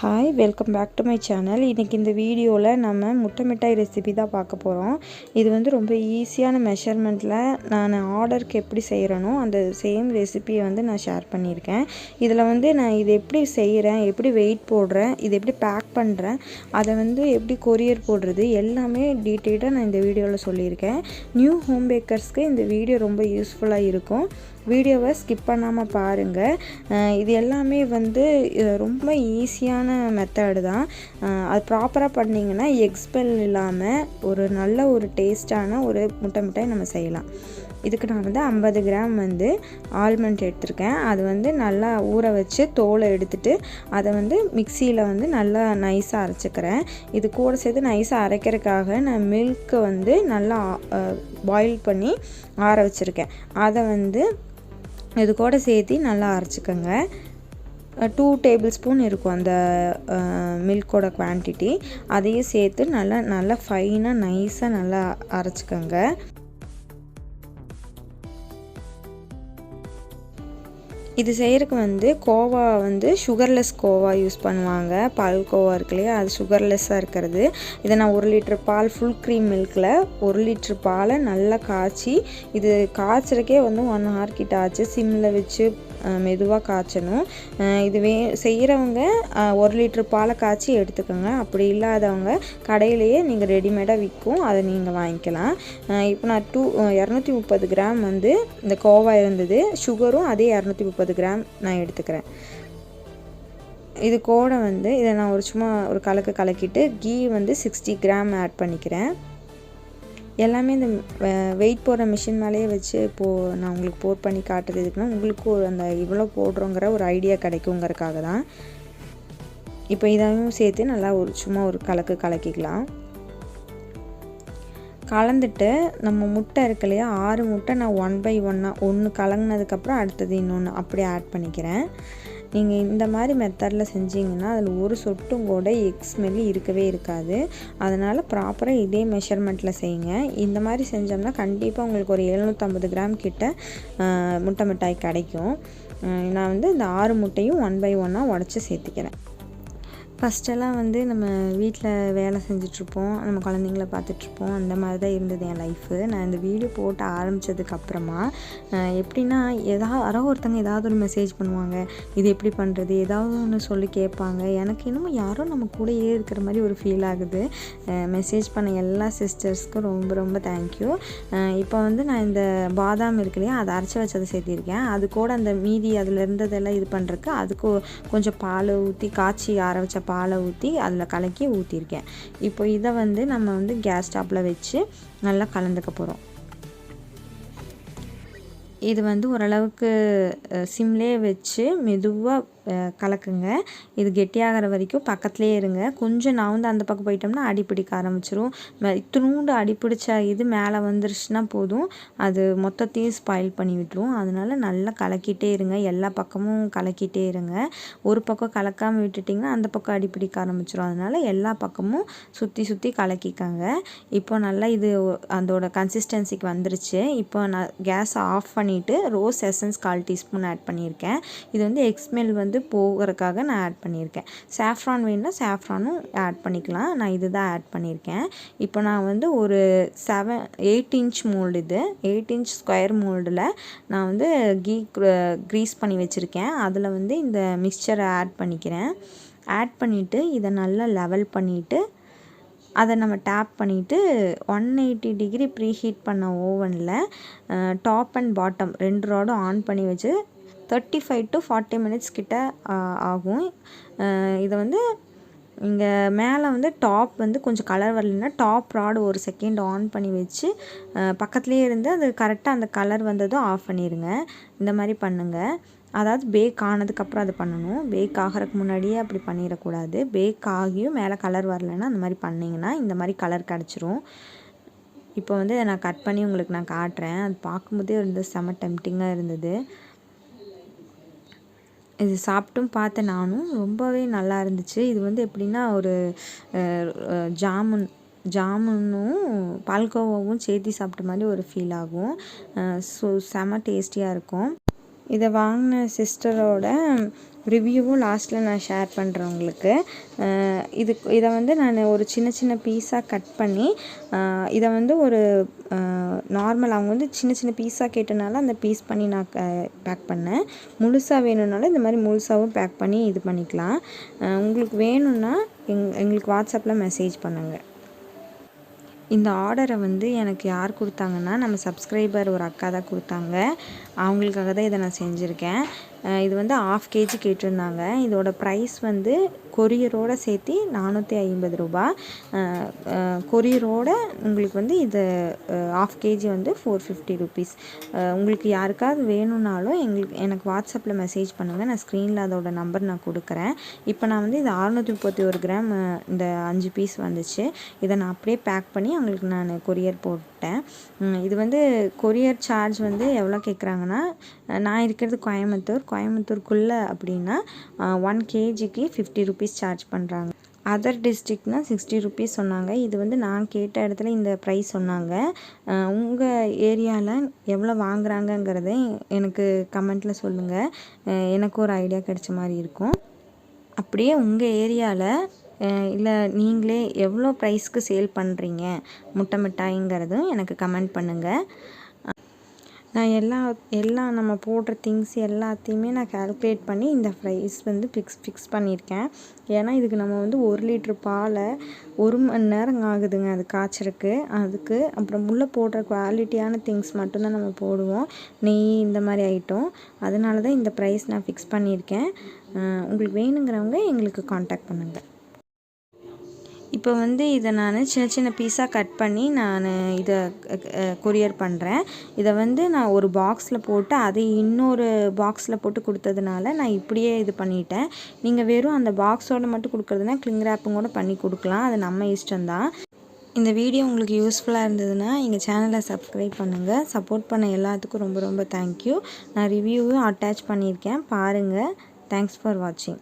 Hi welcome back to my channel இன்றைக்கி இந்த வீடியோவில் நம்ம முட்டை மிட்டாய் ரெசிபி தான் பார்க்க போகிறோம் இது வந்து ரொம்ப ஈஸியான மெஷர்மெண்ட்டில் நான் ஆர்டருக்கு எப்படி செய்கிறேனோ அந்த சேம் ரெசிபியை வந்து நான் ஷேர் பண்ணியிருக்கேன். இதில் வந்து நான் இது எப்படி செய்கிறேன் எப்படி வெயிட் போடுறேன் இது எப்படி பேக் பண்ணுறேன் அதை வந்து எப்படி கொரியர் போடுறது எல்லாமே டீட்டெயிலாக நான் இந்த வீடியோவில் சொல்லியிருக்கேன். நியூ ஹோம் பேக்கர்ஸ்க்கு இந்த வீடியோ ரொம்ப யூஸ்ஃபுல்லாக இருக்கும். வீடியோவை ஸ்கிப் பண்ணாமல் பாருங்கள் இது எல்லாமே வந்து ரொம்ப ஈஸியான மெத்தடு தான். அது ப்ராப்பராக பண்ணிங்கன்னா எக்ஸ்பெல் இல்லாமல் ஒரு நல்ல ஒரு டேஸ்டான ஒரு முட்டை மிட்டாய் நம்ம செய்யலாம். இதுக்கு நான் வந்து ஐம்பது கிராம் வந்து ஆல்மண்ட் எடுத்திருக்கேன். அது வந்து நல்லா ஊற வச்சு தோலை எடுத்துட்டு அதை வந்து மிக்சியில் வந்து நல்லா நைஸாக அரைச்சிக்கிறேன். இது கூட சேர்த்து நைஸாக அரைக்கிறதுக்காக நான் மில்க்கை வந்து நல்லா பாயில் பண்ணி ஆற வச்சுருக்கேன். அதை வந்து இது கூட சேர்த்து நல்லா அரைச்சிக்கோங்க. டூ டேபிள் ஸ்பூன் இருக்கும் அந்த மில்கோட குவான்டிட்டி அதையும் சேர்த்து நல்லா நல்லா ஃபைனாக நைஸாக நல்லா அரைச்சிக்கோங்க. இது செய்கிறதுக்கு வந்து கோவா வந்து சுகர்லெஸ் கோவா யூஸ் பண்ணுவாங்க. பால் கோவா இருக்கு இல்லையா? அது சுகர்லெஸ்ஸாக இருக்கிறது. இதை நான் ஒரு லிட்டர் பால் ஃபுல் க்ரீம் மில்கில் ஒரு லிட்ரு பாலை நல்லா காய்ச்சி இது காய்ச்சறக்கே வந்து ஒன் ஹவர் கிட்ட ஆச்சு. சிம்மில் வச்சு மெதுவாக காய்ச்சணும். இது வே செய்கிறவங்க ஒரு லிட்ரு பாலை காய்ச்சி எடுத்துக்கோங்க. அப்படி இல்லாதவங்க கடையிலேயே நீங்கள் ரெடிமேடாக விற்கும் அதை நீங்கள் வாங்கிக்கலாம். இப்போ நான் டூ இரநூத்தி முப்பது கிராம் வந்து இந்த கோவா இருந்தது. சுகரும் அதே இரநூத்தி முப்பது கிராம் நான் எடுத்துக்கிறேன். இது கூட வந்து இதை நான் ஒரு சும்மா ஒரு கலக்கு கலக்கிட்டு கீ வந்து சிக்ஸ்டி கிராம் ஆட் பண்ணிக்கிறேன். எல்லாமே இந்த வெயிட் போடுற மிஷின் மேலேயே வச்சு இப்போது நான் உங்களுக்கு போர் பண்ணி காட்டுறது எதுக்குன்னா உங்களுக்கும் அந்த இவ்வளோ போடுறோங்கிற ஒரு ஐடியா கிடைக்குங்கிறக்காக தான். இப்போ இதையும் சேர்த்து நல்லா ஒரு சும்மா ஒரு கலக்கு கலக்கிக்கலாம். கலந்துட்டு நம்ம முட்டை இருக்கு இல்லையா ஆறு முட்டை நான் ஒன் பை ஒன்னாக ஒன்று கலங்கினதுக்கப்புறம் அடுத்தது இன்னொன்று அப்படியே ஆட் பண்ணிக்கிறேன். நீங்கள் இந்த மாதிரி மெத்தடில் செஞ்சீங்கன்னா அதில் ஒரு சொட்டும் கூட எக் ஸ்மெல்லி இருக்கவே இருக்காது. அதனால் ப்ராப்பராக இதே மெஷர்மெண்ட்டில் செய்யுங்க. இந்த மாதிரி செஞ்சோம்னா கண்டிப்பாக உங்களுக்கு ஒரு எழுநூற்றம்பது கிராம் கிட்ட முட்டை மிட்டாய் கிடைக்கும். நான் வந்து இந்த ஆறு முட்டையும் ஒன் பை ஒன்னாக உடச்சி சேர்த்துக்கிறேன். ஃபஸ்ட்டெல்லாம் வந்து நம்ம வீட்டில் வேலை செஞ்சிட்ருப்போம் நம்ம குழந்தைங்கள பார்த்துட்ருப்போம். அந்த மாதிரி தான் இருந்தது என் லைஃபு நான் இந்த வீடியோ போட்டு ஆரம்பித்ததுக்கப்புறமா எப்படின்னா எதா யாரோ ஒருத்தங்க ஏதாவது ஒரு மெசேஜ் பண்ணுவாங்க. இது எப்படி பண்ணுறது ஏதாவது ஒன்று சொல்லி கேட்பாங்க. எனக்கு இன்னமும் யாரோ நம்ம கூடயே இருக்கிற மாதிரி ஒரு ஃபீல் ஆகுது. மெசேஜ் பண்ண எல்லா சிஸ்டர்ஸ்க்கும் ரொம்ப ரொம்ப தேங்க்யூ இப்போ வந்து நான் இந்த பாதாம் இருக்கு இல்லையா அதை அரைச்சி வச்சதை சேர்த்திருக்கேன். அது கூட அந்த மீதி அதில் இருந்ததெல்லாம் இது பண்ணுறதுக்கு அதுக்கு கொஞ்சம் பால் ஊற்றி காய்ச்சி ஆற வச்ச பாலை ஊற்றி அதில் கலக்கி ஊற்றிருக்கேன் இப்போ இதை வந்து நம்ம வந்து கேஸ் ஸ்டாப்பில் வச்சு நல்லா கலந்துக்க போகிறோம் இது வந்து ஓரளவுக்கு சிம்லே வச்சு மெதுவாக கலக்குங்க. இது கெட்டியாகிற வரைக்கும் பக்கத்துலேயே இருங்க. கொஞ்சம் நான் வந்து அந்த பக்கம் போயிட்டோம்னா அடி பிடிக்க ஆரம்பிச்சிரும். இத்தினூண்டு அடி பிடிச்ச இது மேலே வந்துருச்சுன்னா போதும். அது மொத்தத்தையும் ஸ்பாயில் பண்ணி விட்டுரும். அதனால நல்லா கலக்கிட்டே இருங்க. எல்லா பக்கமும் கலக்கிட்டே இருங்க. ஒரு பக்கம் கலக்காமல் விட்டுட்டிங்கன்னா அந்த பக்கம் அடி பிடிக்க ஆரம்பிச்சிரும். அதனால எல்லா பக்கமும் சுற்றி சுற்றி கலக்கிக்கங்க. இப்போ நல்லா இது அதோட கன்சிஸ்டன்சிக்கு வந்துருச்சு. இப்போ நான் கேஸை ஆஃப் பண்ணிவிட்டு ரோஸ் எசன்ஸ் கால் டீஸ்பூன் ஆட் பண்ணியிருக்கேன். இது வந்து எக்ஸ்மெல் வந்து போகிறதுக்காக நான் ஆட் பண்ணியிருக்கேன். சாஃப்ரான் வேணுன்னா சாஃப்ரானும் ஆட் பண்ணிக்கலாம். நான் இது தான் ஆட் பண்ணியிருக்கேன். இப்போ நான் வந்து ஒரு செவன் எயிட் இன்ச் மோல்டு இது. எயிட் இன்ச் ஸ்கொயர் மோல்டில் நான் வந்து கீ க்ரீஸ் பண்ணி வச்சுருக்கேன். அதில் வந்து இந்த மிக்சரை ஆட் பண்ணிக்கிறேன். ஆட் பண்ணிவிட்டு இதை நல்லா லெவல் பண்ணிவிட்டு அதை நம்ம டேப் பண்ணிவிட்டு one eighty degree pre heat பண்ண ஓவனில் டாப் அண்ட் பாட்டம் ரெண்டு ராடும் ஆன் பண்ணி வச்சு thirty five to forty minutes கிட்ட ஆகும். இதை வந்து இங்கே மேலே வந்து டாப் வந்து கொஞ்சம் கலர் வரலைன்னா டாப் ராடு ஒரு செகண்ட் ஆன் பண்ணி வச்சு பக்கத்துலேயே இருந்து அது கரெக்டாக அந்த கலர் வந்ததும் ஆஃப் பண்ணிடுங்க இந்த மாதிரி பண்ணுங்கள் அதாவது பேக் ஆனதுக்கப்புறம் அது பண்ணணும். பேக் ஆகிறதுக்கு முன்னாடியே அப்படி பண்ணிடக்கூடாது. பேக் ஆகியும் மேலே கலர் வரலைன்னா அந்த மாதிரி பண்ணிங்கன்னா இந்த மாதிரி கலர் கிடச்சிரும். இப்போ வந்து நான் கட் பண்ணி உங்களுக்கு நான் காட்டுறேன். அது பார்க்கும்போதே இருந்தது செம டெம்டிங்காக இருந்தது. இது சாப்பிட்டும் பார்த்தேன் நானும். ரொம்பவே நல்லா இருந்துச்சு. இது வந்து எப்படின்னா ஒரு ஜாமுன் ஜாமுனும் பால்கோவாவும் சேர்த்து சாப்பிட்ட மாதிரி ஒரு ஃபீல் ஆகும். ஸோ செம டேஸ்டியாக இருக்கும். இதை வாங்கின சிஸ்டரோட ரிவ்யூவும் லாஸ்ட்டில் நான் ஷேர் பண்ணுறேன் உங்களுக்கு. இது இதை வந்து நான் ஒரு சின்ன சின்ன பீஸாக கட் பண்ணி இதை வந்து ஒரு நார்மல் அவங்க வந்து சின்ன சின்ன பீஸாக கேட்டனால அந்த பீஸ் பண்ணி நான் பேக் பண்ணேன். முழுசாக வேணும்னாலும் இந்த மாதிரி முழுசாகவும் பேக் பண்ணி இது பண்ணிக்கலாம். உங்களுக்கு வேணும்னா எங் எங்களுக்கு வாட்ஸ்அப்பில் மெசேஜ் பண்ணுங்கள் இந்த ஆர்டரை வந்து எனக்கு யார் கொடுத்தாங்கன்னா நம்ம சப்ஸ்கிரைபர் ஒரு அக்கா தான் கொடுத்தாங்க. அவங்களுக்காக தான் இதை நான் செஞ்சுருக்கேன். இது வந்து ஆஃப் கேஜி கேட்டிருந்தாங்க. இதோட ப்ரைஸ் வந்து கொரியரோட சேர்த்து நானூற்றி ஐம்பது ரூபா. கொரியரோட உங்களுக்கு வந்து இது ஆஃப் கேஜி வந்து ஃபோர் ஃபிஃப்டி ருபீஸ் உங்களுக்கு யாருக்காவது வேணும்னாலும் எங்களுக்கு எனக்கு வாட்ஸ்அப்பில் மெசேஜ் பண்ணுங்கள் நான் ஸ்க்ரீனில் அதோட நம்பர் நான் கொடுக்குறேன். இப்போ நான் வந்து இது அறுநூற்றி முப்பத்தி ஒரு கிராம் இந்த அஞ்சு பீஸ் வந்துச்சு. இதை நான் அப்படியே பேக் பண்ணி அவங்களுக்கு நான் கொரியர் போட்டு உம், இது வந்து கொரியர் சார்ஜ் வந்து எவ்வளோ கேட்குறாங்கன்னா நான் இருக்கிறது கோயம்புத்தூர். கோயம்புத்தூருக்குள்ளே அப்படின்னா ஒன் கேஜிக்கு ஃபிஃப்டி ருபீஸ் சார்ஜ் பண்ணுறாங்க அதர் டிஸ்ட்ரிக்ட்னால் சிக்ஸ்டி ருபீஸ் சொன்னாங்க. இது வந்து நான் கேட்ட இடத்துல இந்த ப்ரைஸ் சொன்னாங்க. உங்கள் ஏரியாவில் எவ்வளோ வாங்குறாங்கங்கிறத எனக்கு கமெண்ட்டில் சொல்லுங்கள் எனக்கு ஒரு ஐடியா கிடைச்ச மாதிரி இருக்கும். அப்படியே உங்கள் ஏரியாவில் இல்லை நீங்களே எவ்வளோ ப்ரைஸ்க்கு சேல் பண்ணுறீங்க முட்டை மிட்டாய்ங்கிறதும் எனக்கு கமெண்ட் பண்ணுங்கள் நான் எல்லா எல்லாம் நம்ம போடுற திங்ஸ் எல்லாத்தையுமே நான் கால்குலேட் பண்ணி இந்த ப்ரைஸ் வந்து ஃபிக்ஸ் ஃபிக்ஸ் பண்ணியிருக்கேன். ஏன்னா இதுக்கு நம்ம வந்து ஒரு லிட்ரு பாலை ஒரு மணி நேரம் ஆகுதுங்க அது காய்ச்சறக்கு. அதுக்கு அப்புறம் உள்ளே போடுற குவாலிட்டியான திங்ஸ் மட்டும்தான் நம்ம போடுவோம். நெய் இந்த மாதிரி ஐட்டம் அதனால தான் இந்த ப்ரைஸ் நான் ஃபிக்ஸ் பண்ணியிருக்கேன். உங்களுக்கு வேணுங்கிறவங்க எங்களுக்கு காண்டாக்ட் பண்ணுங்கள் இப்போ வந்து இதை நான் சின்ன சின்ன பீஸாக கட் பண்ணி நான் இதை கொரியர் பண்ணுறேன் இதை வந்து நான் ஒரு பாக்ஸில் போட்டு அதை இன்னொரு பாக்ஸில் போட்டு கொடுத்ததுனால நான் இப்படியே இது பண்ணிட்டேன். நீங்கள் வெறும் அந்த பாக்ஸோட மட்டும் கொடுக்குறதுனா கிளிங் ரேப்பும் கூட பண்ணி கொடுக்கலாம். அது நம்ம இஷ்டம்தான். இந்த வீடியோ உங்களுக்கு யூஸ்ஃபுல்லாக இருந்ததுன்னா எங்கள் சேனலை சப்ஸ்கிரைப் பண்ணுங்கள் சப்போர்ட் பண்ண எல்லாத்துக்கும் ரொம்ப ரொம்ப தேங்க்யூ நான் ரிவ்யூவும் அட்டாச் பண்ணியிருக்கேன். பாருங்கள் தேங்க்ஸ் ஃபார் வாட்சிங்